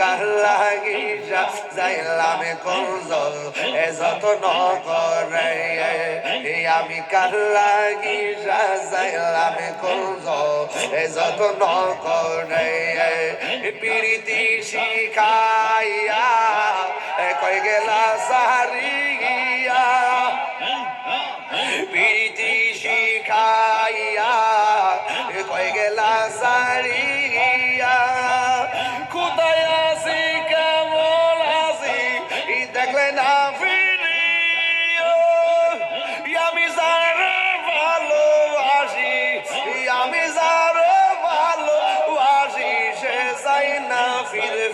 কাল্লা গিসা যাইলামে কঞ্জ এ যত করে। আমি কাল্লা গিসা যাইলামে কঞ্জ এ যত করে। প্রীতি শিখাইয়া কই গেলা সারিয়া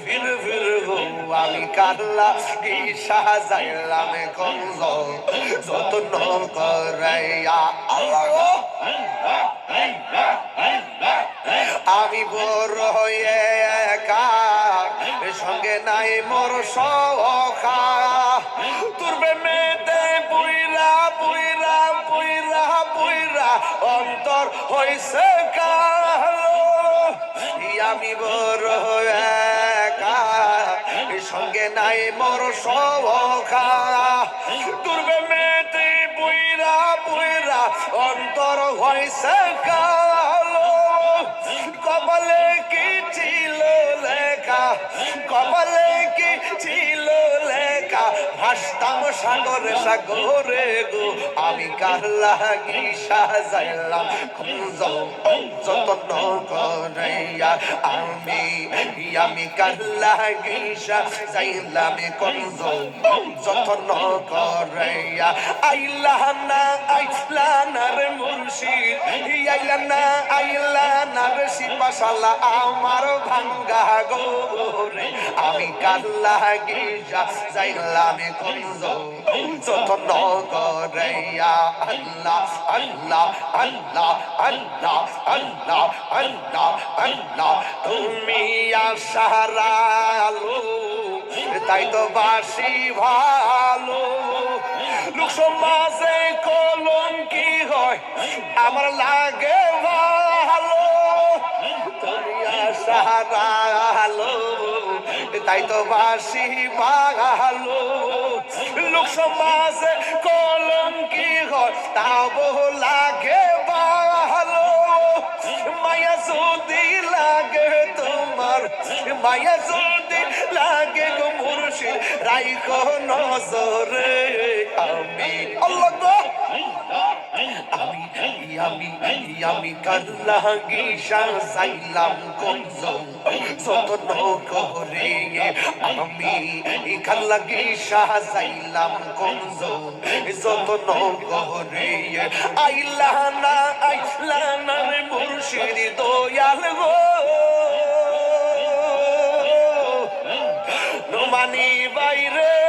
ফির ফির গো, আমি কাল্লা কি সাজাইলাম কঞ্জ যত্ন করাইয়া আল্লাহ গো। আমি বড় হয়ে একা, সঙ্গে নাই মোর সখা তুরবে মেতে পুইরা পুইরা পুইরা পুইরা, অন্তর হইছে কালো আমি বড় হয়ে সঙ্গে নাই মর সবখা বুইরা বুইরা অন্তর হয়েছে কা সাগরে সাগরে গো। আমি কাল্লা কি সাজাইলাম? আমি আমি সাজাইলাম? যত্ন করাইয়া। আইলা না আইলা না রে আইলা না আইলা না রে শিপাশালা আমার ভাঙ্গা গোরে আমি কাল্লা গিজা যাইলাম কুঞ্জ যত্ন করাইয়া আল্লাহ আল্লাহ আল্লাহ আল্লাহ আল্লাহ আল্লাহ আল্লাহ তুমি আশারালো তাই তো বাসি ভালো। লোক সমাজে কলম কি হয় আমার লাগে ভালো। তুমি আশারালো তাই তো বাসি ভালো। লোক সমাজে কলম কি হয় তাও লাগে ভালো মায়া যদি লাগে তোমার, মায়া যদি লাগে গো মুর্শিদ, রাইখ নজরে আমি। আল্লাহ আমি আমি কাল্লাগি সাইলাম কঞ্জ সতন করে আমি কাল্লাগি সাইলাম কঞ্জ সতন করে আইলানা আইলানা মুর্শিদ দয়াল গো মানি বাইরে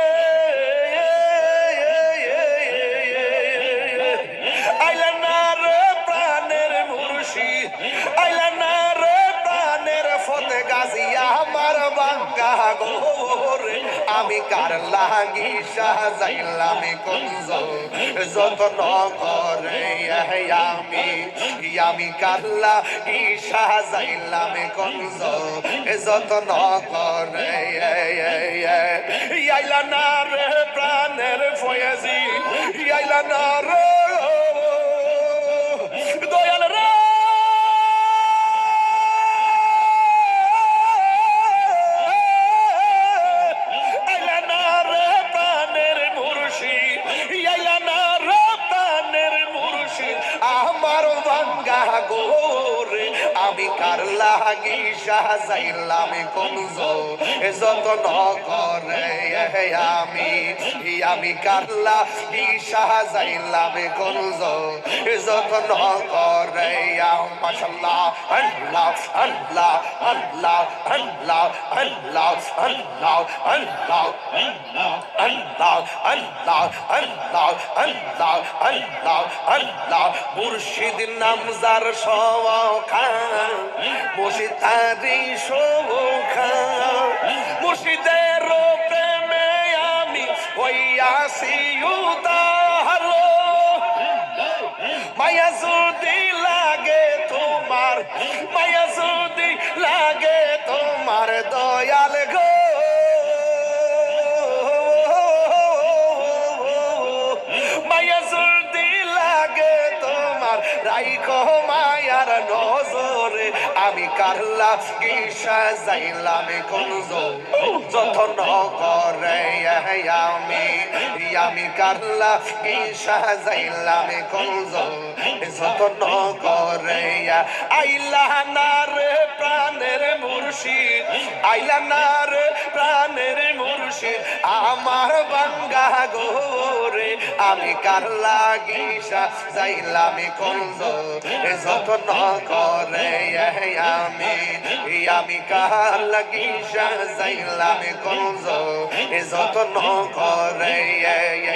গোরে আমি কার লাগি সাজাইলাম কুঞ্জ যত্ন করে আমি আমি কাল্লা ই সাজাইলাম কুঞ্জ যত্ন করে আইলা না রে প্রাণের ফয়েজি, আইলা না রে আমি কার লাগি সাজাইলাম কমজ যত্ন করে আমি আমি কার লাগি সাজাইলাম কমজ যত্ন করে মাশাল্লাহ, আল্লাহ আল্লাহ আল্লাহ আল্লাহ আল্লাহ আল্লাহ আল্লাহ আল্লাহ আল্লাহ আল্লাহ আল্লাহ আল্লাহ আল্লাহ মুর্শিদ নাম যার সখা মুর্শিদ তারি সখা মুর্শিদের প্রেমে আমি হইয়াছি উদাহরণ মায়া যদি লাগে তোমার, মায়া যদি লাগে তোমার পাইয়া সর্দি লাগে তোমার। রাইখো মায়ার নজরে। আমি কারলা গিসা যাইলাম কোন যতন করে আমি। আমি কারলা গিসা যাইলাম কোন যতন করে আইলা না রে প্রাণের মুর্শিদ। আইলা না রে প্রাণের মুর্শিদ, আমার বাঙ্গা গোরে আমি কার লাগিসা যাইলাম কুঞ্জ যতন করে আমি। আমি কার লাগিসা যাইলাম কুঞ্জ যতন করে